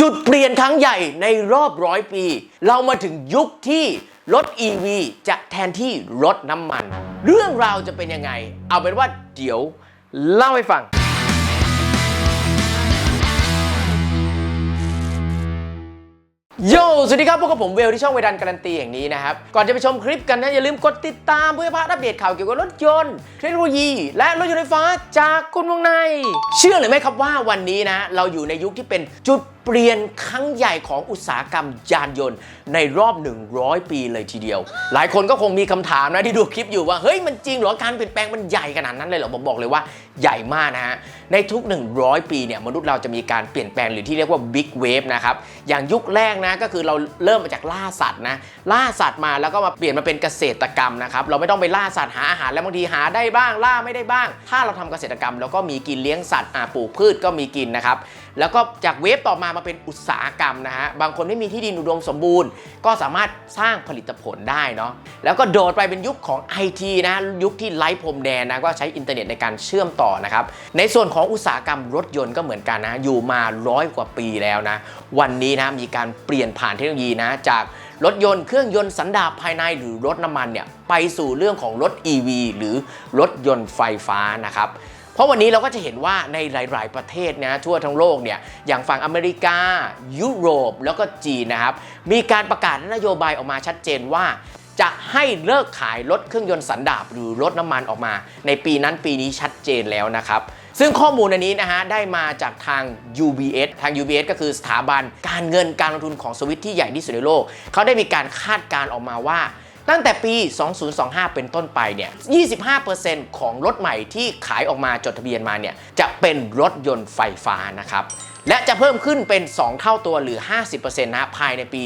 จุดเปลี่ยนครั้งใหญ่ในรอบร้อยปี เรามาถึงยุคที่รถ EV จะแทนที่รถน้ำมัน เรื่องราวจะเป็นยังไง เอาเป็นว่าเดี๋ยวเล่าให้ฟัง โย สวัสดีครับพวกกับผมเวลที่ช่องเวดันการันตีอย่างนี้นะครับ ก่อนจะไปชมคลิปกันนะ อย่าลืมกดติดตามเพื่อพลาดอัปเดตข่าวเกี่ยวกับรถยนต์ เทคโนโลยี และรถยนต์ไฟฟ้าจากคุณวงใน เชื่อหรือไม่ครับว่าวันนี้นะ เราอยู่ในยุคที่เป็นจุด ปลี่ยนครั้งใหญ่ของอุตสาหกรรมยานยนต์ในรอบ 100 ปีเลยทีเดียว หลายคนก็คงมีคำถามนะที่ดูคลิปอยู่ว่า เฮ้ยมันจริงเหรอ การเปลี่ยนแปลงมันใหญ่ขนาดนั้นเลยเหรอ ผมบอกเลยว่าใหญ่มากนะฮะ ในทุก 100 ปีเนี่ยมนุษย์เราจะมีการเปลี่ยนแปลงหรือที่เรียกว่า Big Wave นะครับ อย่างยุคแรกนะก็คือเราเริ่มมาจากล่าสัตว์นะ ล่าสัตว์มาแล้วก็มาเปลี่ยนมาเป็นเกษตรกรรมนะครับ เราไม่ต้องไปล่าสัตว์หาอาหารแล้วบางทีหาได้บ้างล่าไม่ได้บ้าง ถ้าเราทำเกษตรกรรม แล้วก็มีกินเลี้ยงสัตว์ปลูกพืชก็มีกินนะครับ แล้วก็จากเวฟต่อมามาเป็นอุตสาหกรรมนะฮะ บางคนไม่มีที่ดินอุดมสมบูรณ์ ก็สามารถสร้างผลิตผลได้เนาะ แล้วก็โดดไปเป็นยุคของ IT นะยุคที่ไร้พรมแดนนะ ก็ใช้อินเทอร์เน็ตในการเชื่อมต่อนะครับ ในส่วนของอุตสาหกรรมรถยนต์ก็เหมือนกันนะ อยู่มาร้อยกว่าปีแล้วนะ วันนี้นะมีการเปลี่ยนผ่านเทคโนโลยีนะจากรถยนต์เครื่องยนต์สันดาปภายในหรือรถน้ำมันเนี่ยไปสู่เรื่องของรถ EV หรือรถยนต์ไฟฟ้านะครับ เพราะวันนี้เราก็จะเห็นว่าในหลาย ๆ ประเทศนะทั่วทั้งโลกเนี่ยอย่างฝั่งอเมริกา ยุโรป แล้วก็จีนนะครับ มีการประกาศนโยบายออกมาชัดเจนว่า จะให้เลิกขายรถเครื่องยนต์สันดาปหรือรถน้ำมันออกมา ในปีนั้นปีนี้ชัดเจนแล้วนะครับซึ่งข้อมูลอันนี้นะฮะได้มาจากทาง UBS ทาง UBS ก็คือสถาบันการเงินการลงทุนของสวิตที่ใหญ่ที่สุดในโลก เขาได้มีการคาดการณ์ออกมาว่า ตั้งแต่ปี 2025 เป็นต้นไปเนี่ย 25%ของรถใหม่ที่ขายออกมาจดทะเบียนมาเนี่ย จะเป็นรถยนต์ไฟฟ้านะครับ และจะเพิ่มขึ้นเป็น 2 เท่าตัวหรือ 50%นะภายในปี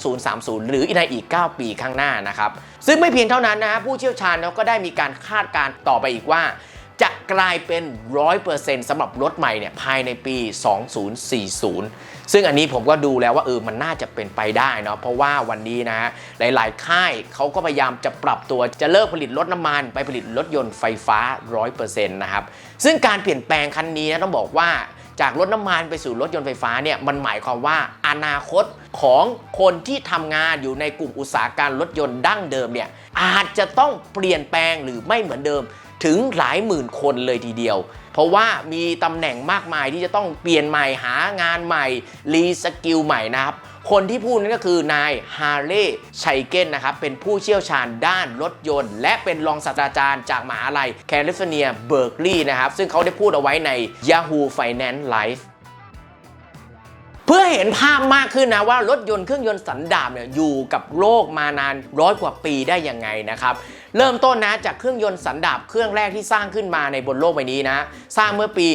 2030 หรือในอีก 9 ปีข้างหน้านะครับ ซึ่งไม่เพียงเท่านั้นนะฮะผู้เชี่ยวชาญเขาก็ได้มีการคาดการณ์ต่อไปอีกว่าจะกลายเป็น 100%สำหรับรถใหม่เนี่ยภายในปี 2040 ซึ่งอันนี้ผมก็ดูแล้วว่าเออมันน่าจะเป็นไปได้เนาะเพราะว่าวันนี้นะฮะหลาย ๆ ค่ายเขาก็พยายามจะปรับตัวจะเลิกผลิตรถน้ำมัน ไปผลิตรถยนต์ไฟฟ้า 100%นะครับซึ่งการเปลี่ยนแปลงครั้งนี้นะต้องบอกว่าจากรถน้ำมันไปสู่รถยนต์ไฟฟ้าเนี่ยมันหมายความว่าอนาคตของคนที่ทำงานอยู่ในกลุ่มอุตสาหการรถยนต์ดั้งเดิมเนี่ยอาจจะต้องเปลี่ยนแปลงหรือไม่เหมือนเดิมถึงหลายหมื่นคนเลยทีเดียว เพราะว่ามีตำแหน่งมากมายที่จะต้องเปลี่ยนใหม่หางานใหม่ รีสกิลใหม่นะครับ คนที่พูดนั่นก็คือนายฮาร์เลย์ชัยเกนนะครับ เป็นผู้เชี่ยวชาญด้านรถยนต์ และเป็นรองศาสตราจารย์จากมหาลัยแคลิฟอร์เนียเบิร์กลีย์นะครับ ซึ่งเขาได้พูดเอาไว้ใน Yahoo Finance Life เพื่อเห็นภาพมากขึ้นนะว่ารถยนต์เครื่องยนต์สันดาปเนี่ยอยู่กับโลกมานานร้อยกว่าปีได้ยังไงนะครับ เริ่มต้นนะจากเครื่องยนต์สันดาปเครื่องแรกที่สร้างขึ้นมาในบนโลกใบนี้นะ สร้างเมื่อปี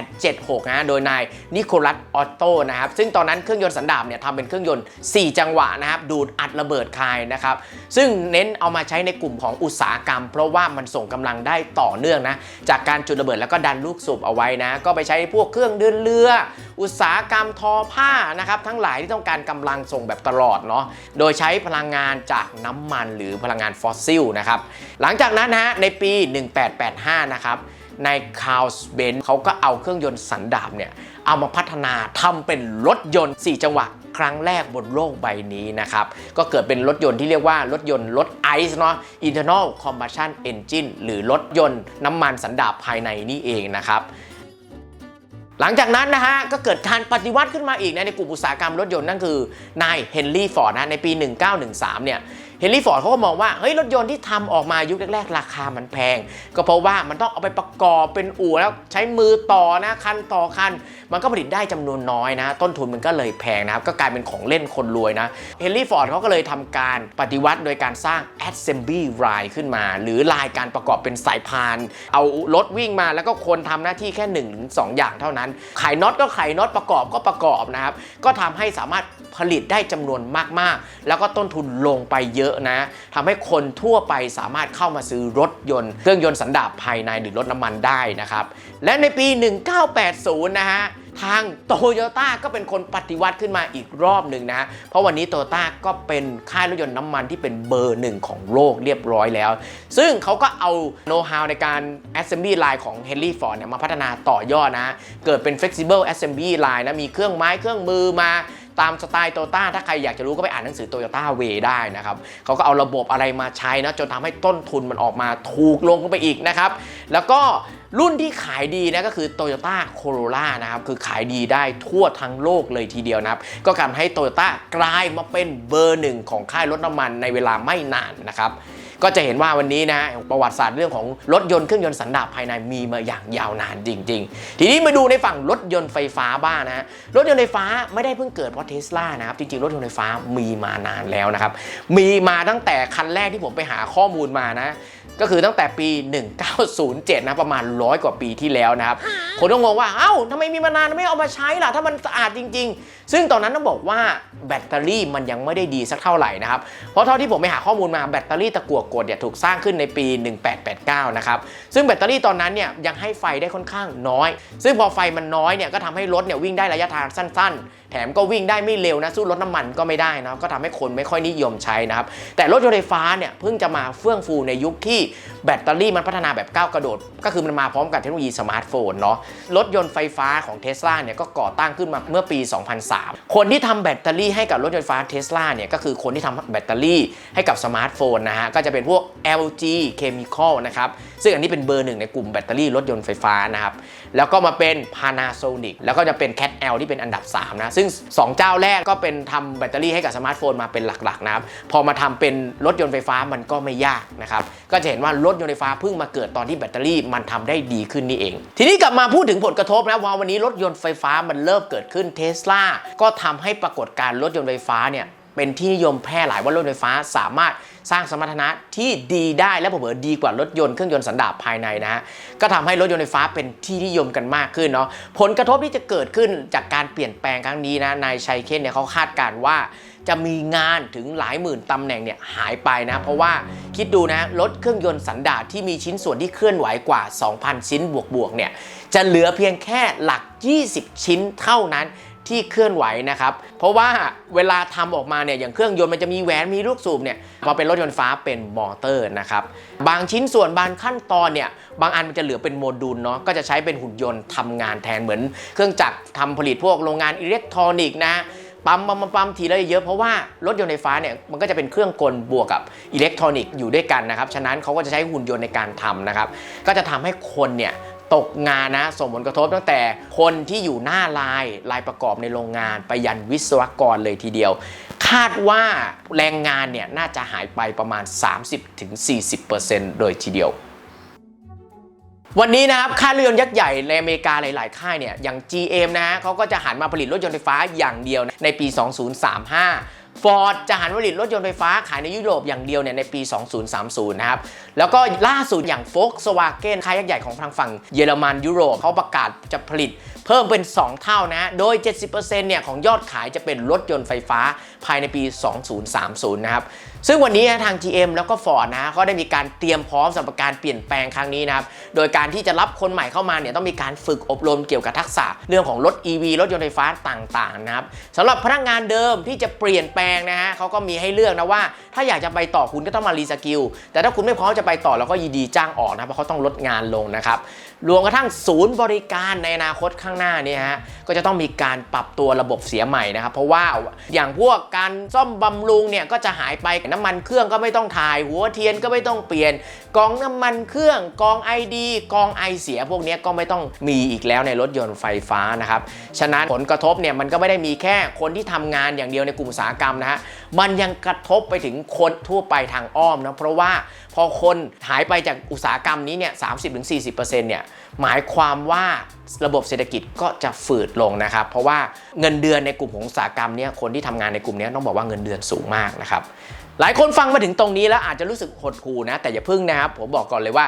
1876 นะ โดยนายนิโคลัส ออตโตนะครับ ซึ่งตอนนั้นเครื่องยนต์สันดาปเนี่ยทำเป็นเครื่องยนต์ 4 จังหวะนะครับ ดูดอัดระเบิดคายนะครับ ซึ่งเน้นเอามาใช้ในกลุ่มของอุตสาหกรรม เพราะว่ามันส่งกำลังได้ต่อเนื่องนะ จากการจุดระเบิดแล้วก็ดันลูกสูบเอาไว้นะ ก็ไปใช้พวกเครื่องเดินเรือ อุตสาหกรรมทอผ้านะครับ ทั้งหลายที่ต้องการกำลังส่งแบบตลอดเนาะ โดยใช้พลังงานจากน้ำมันหรือพลังงานฟอสซิลนะครับ หลังจากนั้นนะฮะในปี 1885 นะครับในคาร์ลสเบนเขาก็เอาเครื่องยนต์สันดาปเนี่ย เอามาพัฒนาทำเป็นรถยนต์ 4 จังหวะครั้งแรกบนโลกใบนี้นะครับ ก็เกิดเป็นรถยนต์ที่เรียกว่ารถยนต์รถไอซ์เนาะ internal combustion engine หรือรถยนต์น้ำมันสันดาปภายในนี่เองนะครับหลังจากนั้นนะฮะ ก็เกิดการปฏิวัติขึ้นมาอีกนะในกลุ่มอุตสาหกรรมรถยนต์นั่นคือนายเฮนรี่ฟอร์ดนะในปี 1913 เนี่ย เฮนรี่ฟอร์ดเขาก็มองว่าเฮ้ยรถยนต์ที่ทำออกมายุคแรกๆ ราคามันแพง ก็เพราะว่ามันต้องเอาไปประกอบเป็นอู่แล้วใช้มือต่อนะคันต่อคัน มันก็ผลิตได้จำนวนน้อยนะ ต้นทุนมันก็เลยแพงนะครับก็กลายเป็นของเล่นคนรวยนะเฮนรี่ฟอร์ดเขาก็เลยทำการปฏิวัติโดยการสร้าง assembly line ขึ้นมา หรือลายการประกอบเป็นสายพาน เอารถวิ่งมาแล้วก็คนทำหน้าที่แค่1นถึงสอย่างเท่านั้นขายน็อตก็ขายน็อตประกอบก็ประกอบนะครับก็ทำให้สามารถ ผลิตได้จำนวนมากๆ แล้วก็ต้นทุนลงไปเยอะนะทำให้คนทั่วไปสามารถเข้ามาซื้อรถยนต์ เครื่องยนต์สันดาปภายในหรือรถน้ำมันได้นะครับ และในปี 1980 นะฮะทางโตโยต้าก็เป็นคนปฏิวัติขึ้นมาอีกรอบหนึ่งนะ เพราะวันนี้โตโยต้าก็เป็นค่ายรถยนต์น้ำมันที่เป็นเบอร์หนึ่งของโลกเรียบร้อยแล้ว ซึ่งเขาก็เอาโน้ตฮาวในการ assembly line ของ Henry Ford เนี่ยมาพัฒนาต่อยอดนะ เกิดเป็น flexible assembly line นะ มีเครื่องไม้เครื่องมือมา ตามสไตล์โตโยต้าถ้าใครอยากจะรู้ก็ไปอ่านหนังสือ Toyota Way ได้นะครับเขาก็เอาระบบอะไรมาใช้นะจนทำให้ต้นทุนมันออกมาถูกลงไปอีกนะครับ แล้วก็รุ่นที่ขายดีนะก็คือ Toyota Corolla นะครับ คือขายดีได้ทั่วทั้งโลกเลยทีเดียวนะครับ ก็ทำให้ Toyota กลายมาเป็นเบอร์หนึ่งของค่ายรถน้ำมันในเวลาไม่นานนะครับ ก็จะเห็นว่าวันนี้นะประวัติศาสตร์เรื่องของรถยนต์เครื่องยนต์สันดาปภายในมีมาอย่างยาวนานจริง ๆ ทีนี้มาดูในฝั่งรถยนต์ไฟฟ้าบ้างนะฮะรถยนต์ไฟฟ้าไม่ได้เพิ่งเกิดเพราะเทสลานะครับจริงๆรถยนต์ไฟฟ้ามีมานานแล้วนะครับมีมาตั้งแต่คันแรกที่ผมไปหาข้อมูลมานะ ก็คือตั้งแต่ปี 1907 นะประมาณร้อยกว่าปีที่แล้วนะครับ คนก็งงว่า เอ้าทำไมมีมานานไม่เอามาใช้ล่ะ ถ้ามันสะอาดจริง ๆ ซึ่งตอนนั้นต้องบอกว่าแบตเตอรี่มันยังไม่ได้ดีสักเท่าไหร่นะครับ เพราะเท่าที่ผมไปหาข้อมูลมาแบตเตอรี่ตะกั่วกดเนี่ยถูกสร้างขึ้นในปี 1889 นะครับ ซึ่งแบตเตอรี่ตอนนั้นเนี่ยยังให้ไฟได้ค่อนข้างน้อย ซึ่งพอไฟมันน้อยเนี่ยก็ทำให้รถเนี่ยวิ่งได้ระยะทางสั้น ๆ แถมก็วิ่งได้ไม่เร็วนะสู้รถน้ำมันก็ไม่ได้นะครับก็ทำให้คนไม่ค่อยนิยมใช้นะครับแต่รถยนต์ไฟฟ้าเนี่ยเพิ่งจะมาเฟื่องฟูในยุคที่แบตเตอรี่มันพัฒนาแบบก้าวกระโดด ก็คือมันมาพร้อมกับเทคโนโลยีสมาร์ทโฟนเนาะรถยนต์ไฟฟ้าของเทสลาเนี่ยก็ก่อตั้งขึ้นมาเมื่อปี 2003 คนที่ทำแบตเตอรี่ให้กับรถยนต์ไฟฟ้าเทสลาเนี่ยก็คือคนที่ทำแบตเตอรี่ให้กับสมาร์ทโฟนนะฮะก็จะเป็นพวก LG Chemical นะครับซึ่งอันนี้เป็นเบอร์หนึ่งในกลุ่มแบตเตอรี่รถยนต์ไฟฟ้านะครับแล้วก็มาเป็น Panasonic แล้วก็จะเป็น Cat L ที่เป็นอันดับ3นะซึ่งึ่ง 2 เจ้าแรกก็เป็นทำแบตเตอรี่ให้กับสมาร์ทโฟนมาเป็นหลักๆนะครับ พอมาทำเป็นรถยนต์ไฟฟ้ามันก็ไม่ยากนะครับ ก็จะเห็นว่ารถยนต์ไฟฟ้าเพิ่งมาเกิดตอนที่แบตเตอรี่มันทำได้ดีขึ้นนี่เอง ทีนี้กลับมาพูดถึงผลกระทบนะว่าวันนี้รถยนต์ไฟฟ้ามันเริ่มเกิดขึ้นเทสลาก็ทำให้ปรากฏการรถยนต์ไฟฟ้าเนี่ย เป็นที่นิยมแพร่หลายว่ารถไฟฟ้าสามารถสร้างสมรรถนะที่ดีได้และเผอดีกว่ารถยนต์เครื่องยนต์สันดาปภายในนะฮะก็ทำให้รถยนต์ไฟฟ้าเป็นที่นิยมกันมากขึ้นเนาะผลกระทบที่จะเกิดขึ้นจากการเปลี่ยนแปลงครั้งนี้นะนายชัยเคนเนี่ยเขาคาดการณ์ว่าจะมีงานถึงหลายหมื่นตำแหน่งเนี่ยหายไปนะ เพราะว่าคิดดูนะรถเครื่องยนต์สันดาปที่มีชิ้นส่วนที่เคลื่อนไหวกว่า 2,000 ชิ้นบวกๆเนี่ยจะเหลือเพียงแค่หลัก 20 ชิ้นเท่านั้น ที่เคลื่อนไหวนะครับ เพราะว่าเวลาทำออกมาเนี่ยอย่างเครื่องยนต์มันจะมีแหวนมีลูกสูบเนี่ยพอเป็นรถยนต์ฟ้าเป็นมอเตอร์นะครับบางชิ้นส่วนบางขั้นตอนเนี่ยบางอันมันจะเหลือเป็นโมดูลเนาะก็จะใช้เป็นหุ่นยนต์ทำงานแทนเหมือน เครื่องจักรทำผลิตพวกโรงงานอิเล็กทรอนิกส์นะปั๊มปั๊มปั๊มทีละเยอะเพราะว่ารถยนต์ไฟฟ้าเนี่ยมันก็จะเป็นเครื่องกลบวกกับอิเล็กทรอนิกส์อยู่ด้วยกันนะครับ ฉะนั้นเขาก็จะใช้หุ่นยนต์ในการทำนะครับ ก็จะทำให้คนเนี่ย ตกงานนะส่งผลกระทบตั้งแต่คนที่อยู่หน้าลายลายประกอบในโรงงาน ไปยันวิศวกรเลยทีเดียว คาดว่าแรงงานเนี่ยน่าจะหายไปประมาณ 30-40%โดยทีเดียววันนี้นะครับค่ายรถยนต์ยักษ์ใหญ่ในอเมริกาหลาย ๆ ค่ายเนี่ยอย่าง GM นะฮะเขาก็จะหันมาผลิตรถยนต์ไฟฟ้าอย่างเดียวในปี 2035 ฟอร์ดจะหันผลิตรถยนต์ไฟฟ้าขายในยุโรปอย่างเดียวเนี่ยในปี 2030 นะครับ แล้วก็ล่าสุดอย่าง Volkswagen ค่ายยักษ์ใหญ่ของทางฝั่งเยอรมันยุโรปเขาประกาศจะผลิตเพิ่มเป็น 2 เท่านะ โดย 70%เนี่ยของยอดขายจะเป็นรถยนต์ไฟฟ้าภายในปี 2030 นะครับ ซึ่งวันนี้ทาง GM แล้วก็ Ford นะก็ได้มีการเตรียมพร้อมสำหรับการเปลี่ยนแปลงครั้งนี้นะครับ โดยการที่จะรับคนใหม่เข้ามาเนี่ยต้องมีการฝึกอบรมเกี่ยวกับทักษะเรื่องของรถ EV รถยนต์ไฟฟ้าต่างๆนะครับสำหรับพนักงานเดิมที่จะเปลี่ยนแปลงนะฮะเขาก็มีให้เลือกนะว่า ถ้าอยากจะไปต่อคุณก็ต้องมารีสกิลแต่ถ้าคุณไม่พร้อมจะไปต่อเราก็ยินดีจ้างออกนะเพราะเขาต้องลดงานลงนะครับ รวมกระทั่งศูนย์บริการในอนาคตข้างหน้านี่ฮะก็จะต้องมีการปรับตัวระบบเสียใหม่นะครับ เพราะว่าอย่างพวกการซ่อมบำรุงเนี่ยก็จะหายไปน้ำมันเครื่องก็ไม่ต้องถ่าย หัวเทียนก็ไม่ต้องเปลี่ยนกองน้ำมันเครื่องกองไอดีกองไอเสียพวกนี้ก็ไม่ต้องมีอีกแล้วในรถยนต์ไฟฟ้านะครับฉะนั้นผลกระทบเนี่ยมันก็ไม่ได้มีแค่คนที่ทำงานอย่างเดียวในกลุ่มอุตสาหกรรมนะฮะมันยังกระทบไปถึงคนทั่วไปทางอ้อมนะเพราะว่าพอคนหายไปจากอุตสาหกรรมนี้เนี่ย30-40%เนี่ยหมายความว่าระบบเศรษฐกิจก็จะฝืดลงนะครับ เพราะว่าเงินเดือนในกลุ่มของอุตสาหกรรมเนี่ยคนที่ทำงานในกลุ่มนี้ต้องบอกว่าเงินเดือนสูงมากนะครับ หลายคนฟังมาถึงตรงนี้แล้วอาจจะรู้สึกหดหู่นะ แต่อย่าพึ่งนะครับ ผมบอกก่อนเลยว่า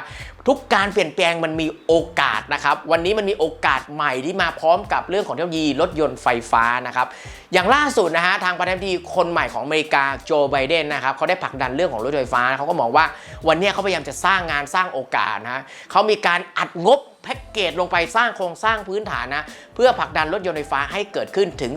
ทุกการเปลี่ยนแปลงมันมีโอกาสนะครับ วันนี้มันมีโอกาสใหม่ที่มาพร้อมกับเรื่องของเทคโนโลยีรถยนต์ไฟฟ้านะครับ อย่างล่าสุดนะฮะทางประธานาธิบดีคนใหม่ของอเมริกาโจไบเดนนะครับเขาได้ผลักดันเรื่องของรถยนต์ไฟฟ้าเขาก็มองว่าวันนี้เขาพยายามจะสร้างงานสร้างโอกาสนะเขามีการอัดงบ แพ็กเกจลงไปสร้างโครงสร้างพื้นฐานนะ เพื่อผลักดันรถยนต์ไฟฟ้าให้เกิดขึ้นถึง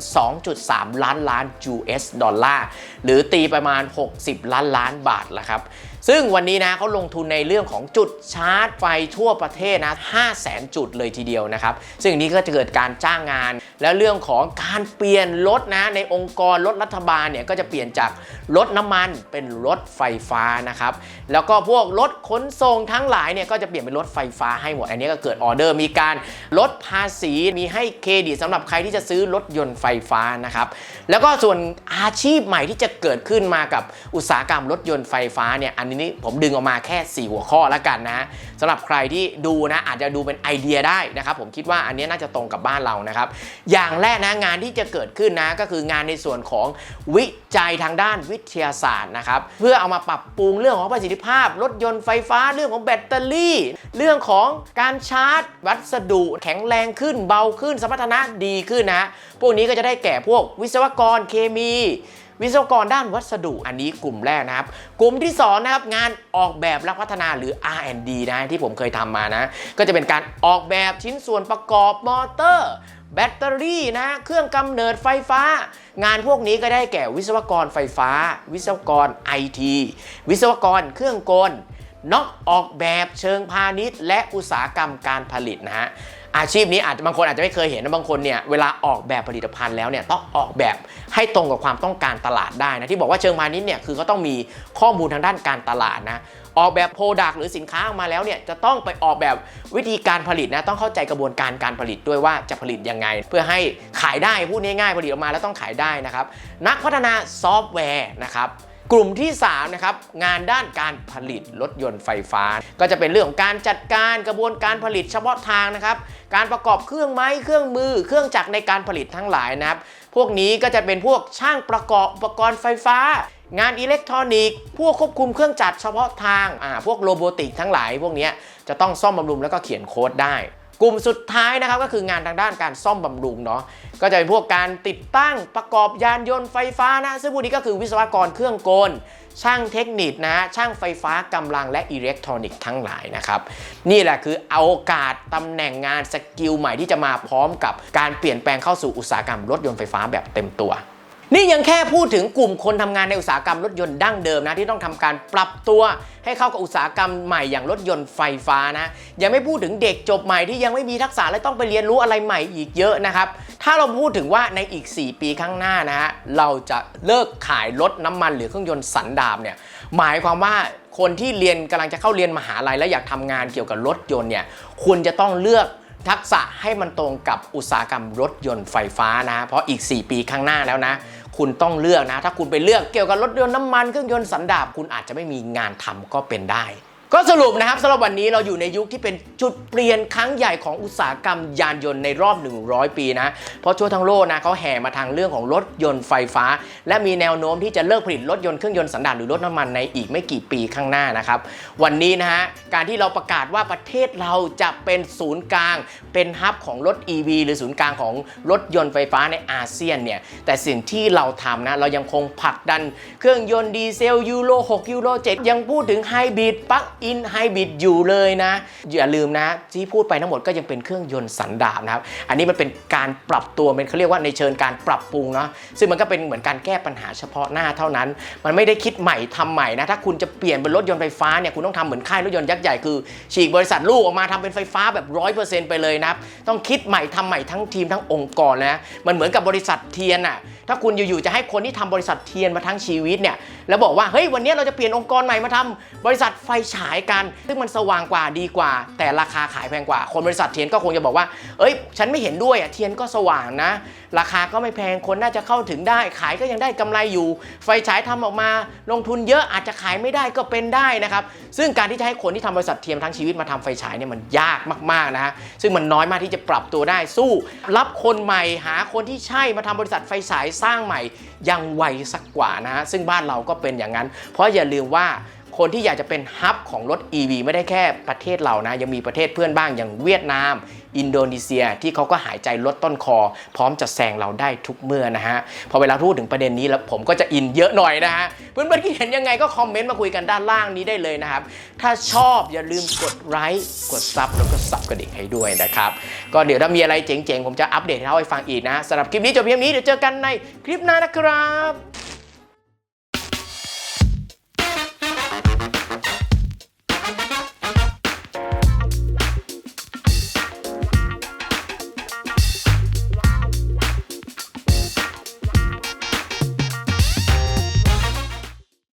2.3 ล้านล้าน US ดอลลาร์ หรือตีประมาณ 60 ล้านล้านบาทละครับ ซึ่งวันนี้นะเขาลงทุนในเรื่องของจุดชาร์จไฟทั่วประเทศนะ5 0 0แสนจุดเลยทีเดียวนะครับ ซึ่งอันนี้ก็จะเกิดการจ้างงาน แล้วเรื่องของการเปลี่ยนรถนะในองค์กรรถรัฐบาลเนี่ยก็จะเปลี่ยนจากรถน้ำมันเป็นรถไฟฟ้านะครับ แล้วก็พวกรถขนส่งทั้งหลายเนี่ยก็จะเปลี่ยนเป็นรถไฟฟ้าให้หมด อันนี้ก็เกิดออเดอร์มีการลดภาษีมีให้เครดิตสำหรับใครที่จะซื้อรถยนต์ไฟฟ้านะครับแล้วก็ส่วนอาชีพใหม่ที่จะเกิดขึ้นมากับอุตสาหกรรมรถยนต์ไฟฟ้าเนี่ยอันนี้ผมดึงออกมาแค่ 4 หัวข้อแล้วกันนะสำหรับใครที่ดูนะอาจจะดูเป็นไอเดียได้นะครับผมคิดว่าอันนี้น่าจะตรงกับบ้านเรานะครับอย่างแรกนะงานที่จะเกิดขึ้นนะก็คืองานในส่วนของวิจัยทางด้านวิทยาศาสตร์นะครับเพื่อเอามาปรับปรุงเรื่องของประสิทธิภาพ รถยนต์ไฟฟ้าเรื่องของแบตเตอรี่ เรื่องของการชาร์จ วัสดุแข็งแรงขึ้นเบาขึ้นสมรรถนะดีขึ้นนะพวกนี้ก็จะได้แก่พวกวิศวกรเคมี วิศวกรด้านวัสดุอันนี้กลุ่มแรกนะครับ กลุ่มที่2นะครับงานออกแบบและพัฒนาหรือ R&D นะที่ผมเคยทำมานะ ก็จะเป็นการออกแบบชิ้นส่วนประกอบมอเตอร์ แบตเตอรี่นะเครื่องกำเนิดไฟฟ้า งานพวกนี้ก็ได้แก่วิศวกรไฟฟ้า วิศวกรไอทีวิศวกรเครื่องกลนอกออกแบบเชิงพาณิชย์ และอุตสาหกรรมการผลิตนะฮะ อาชีพนี้อาจจะบางคนอาจจะไม่เคยเห็นนะบางคนเนี่ยเวลาออกแบบผลิตภัณฑ์แล้วเนี่ยต้องออกแบบให้ตรงกับความต้องการตลาดได้นะที่บอกว่าเชิงพาณิชย์เนี่ยคือเขาต้องมีข้อมูลทางด้านการตลาดนะออกแบบโปรดักต์หรือสินค้าออกมาแล้วเนี่ยจะต้องไปออกแบบวิธีการผลิตนะต้องเข้าใจกระบวนการการผลิตด้วยว่าจะผลิตยังไง เพื่อให้ขายได้พูดง่ายๆผลิตออกมาแล้วต้องขายได้นะครับนักพัฒนาซอฟต์แวร์นะครับ กลุ่มที่3นะครับงานด้านการผลิตรถยนต์ไฟฟ้า ก็จะเป็นเรื่องของการจัดการกระบวนการผลิตเฉพาะทางนะครับการประกอบเครื่องไม้เครื่องมือ เครื่องจักรในการผลิตทั้งหลายนะครับ พวกนี้ก็จะเป็นพวกช่างประกอบอุปกรณ์ไฟฟ้า งานอิเล็กทรอนิกส์พวกควบคุมเครื่องจักรเฉพาะทางอ่าพวกโรบอติกทั้งหลาย พวกนี้จะต้องซ่อมบำรุงแล้วก็เขียนโค้ดได้ กลุ่มสุดท้ายนะครับก็คืองานทางด้านการซ่อมบำรุงเนาะก็จะเป็นพวกการติดตั้งประกอบยานยนต์ไฟฟ้านะซึ่งพวกนี้ก็คือวิศวกรเครื่องกล ช่างเทคนิคนะ ช่างไฟฟ้ากำลังและอิเล็กทรอนิกส์ทั้งหลายนะครับ นี่แหละคือโอกาสตำแหน่งงานสกิลใหม่ที่จะมาพร้อมกับการเปลี่ยนแปลงเข้าสู่อุตสาหกรรมรถยนต์ไฟฟ้าแบบเต็มตัว นี่ยังแค่พูดถึงกลุ่มคนทำงานในอุตสาหกรรมรถยนต์ดั้งเดิมนะที่ต้องทำการปรับตัวให้เข้ากับอุตสาหกรรมใหม่อย่างรถยนต์ไฟฟ้านะยังไม่พูดถึงเด็กจบใหม่ที่ยังไม่มีทักษะและต้องไปเรียนรู้อะไรใหม่อีกเยอะนะครับ ถ้าเราพูดถึงว่าในอีก 4 ปีข้างหน้านะฮะเราจะเลิกขายรถน้ำมันหรือเครื่องยนต์สันดาปเนี่ยหมายความว่าคนที่เรียนกำลังจะเข้าเรียนมหาลัยและอยากทำงานเกี่ยวกับรถยนต์เนี่ยคุณจะต้องเลือก ทักษะให้มันตรงกับอุตสาหกรรมรถยนต์ไฟฟ้านะ เพราะอีก 4 ปีข้างหน้าแล้วนะ คุณต้องเลือกนะ ถ้าคุณไปเลือกเกี่ยวกับรถยนต์น้ำมันเครื่องยนต์สันดาปคุณอาจจะไม่มีงานทำก็เป็นได้ ก็สรุปนะครับสำหรับวันนี้เราอยู่ในยุคที่เป็นจุดเปลี่ยนครั้งใหญ่ของอุตสาหกรรมยานยนต์ในรอบ 100 ปีนะ เพราะทั่วทั้งโลกนะเขาแห่มาทางเรื่องของรถยนต์ไฟฟ้า และมีแนวโน้มที่จะเลิกผลิตรถยนต์เครื่องยนต์สันดาปหรือรถน้ำมันในอีกไม่กี่ปีข้างหน้านะครับวันนี้นะฮะการที่เราประกาศว่าประเทศเราจะเป็นศูนย์กลาง เป็นฮับของรถ EV หรือศูนย์กลางของรถยนต์ไฟฟ้าในอาเซียนเนี่ยแต่สิ่งที่เราทำนะเรายังคงผลักดันเครื่องยนต์ดีเซลยูโร6ยูโร7ยังพูดถึงไฮบริดปลั๊กอินไฮบริดอยู่เลยนะ อย่าลืมนะ ที่พูดไปทั้งหมดก็ยังเป็นเครื่องยนต์สันดาปนะครับ อันนี้มันเป็นการปรับตัวเป็นเขาเรียกว่าในเชิงการปรับปรุงเนาะซึ่งมันก็เป็นเหมือนการแก้ปัญหาเฉพาะหน้าเท่านั้น มันไม่ได้คิดใหม่ทำใหม่นะถ้าคุณจะเปลี่ยนเป็นรถยนต์ไฟฟ้าเนี่ยคุณต้องทำเหมือนค่ายรถยนต์ยักษ์ใหญ่คือฉีกบริษัทลูกออกมาทำเป็นไฟฟ้าแบบร้อยเปอร์เซ็นต์ไปเลยนะครับต้องคิดใหม่ทำใหม่ทั้งทีมทั้งองค์กรนะมันเหมือนกับบริษัทเทียนอะถ้าคุณอยู่ๆจะให้คนที่ทำบริษัทเทียนมาทั้งชีวิตเนี่ยแล้วบอกว่าเฮ้ยวันนี้เราจะเปลี่ยนองค์กรใหม่มาทำบริษัทไฟฉายกัน ซึ่งมันสว่างกว่าดีกว่า แต่ราคาขายแพงกว่า คนบริษัทเทียนก็คงจะบอกว่า เอ้ย ฉันไม่เห็นด้วยอะเทียนก็สว่างนะ ราคาก็ไม่แพงคนน่าจะเข้าถึงได้ ขายก็ยังได้กำไรอยู่ ไฟฉายทำออกมา ลงทุนเยอะอาจจะขายไม่ได้ก็เป็นได้นะครับ ซึ่งการที่จะให้คนที่ทำบริษัทเทียมทั้งชีวิตมาทำไฟฉายเนี่ยมันยากมากๆนะฮะซึ่งมันน้อยมากที่จะปรับตัวได้สู้ รับคนใหม่หาคนที่ใช่มาทำบริษัทไฟฉายสร้างใหม่ยังไวสักกว่านะฮะซึ่งบ้านเราก็เป็นอย่างนั้น เพราะอย่าลืมว่า คนที่อยากจะเป็นฮับของรถ EV ไม่ได้แค่ประเทศเรานะ ยังมีประเทศเพื่อนบ้างอย่างเวียดนาม อินโดนีเซียที่เขาก็หายใจลดต้นคอ พร้อมจะแซงเราได้ทุกเมื่อนะฮะ พอเวลาพูดถึงประเด็นนี้แล้วผมก็จะอินเยอะหน่อยนะฮะ เพื่อนๆคิดเห็นยังไงก็คอมเมนต์มาคุยกันด้านล่างนี้ได้เลยนะครับ ถ้าชอบอย่าลืมกดไลค์กดซับแล้วก็สับกระดิ่งให้ด้วยนะครับก็เดี๋ยวถ้ามีอะไรเจ๋งๆ ผมจะอัปเดตให้เราให้ฟังอีกนะสำหรับคลิปนี้จบเพียงนี้เดี๋ยวเจอกันในคลิปหน้านะครับ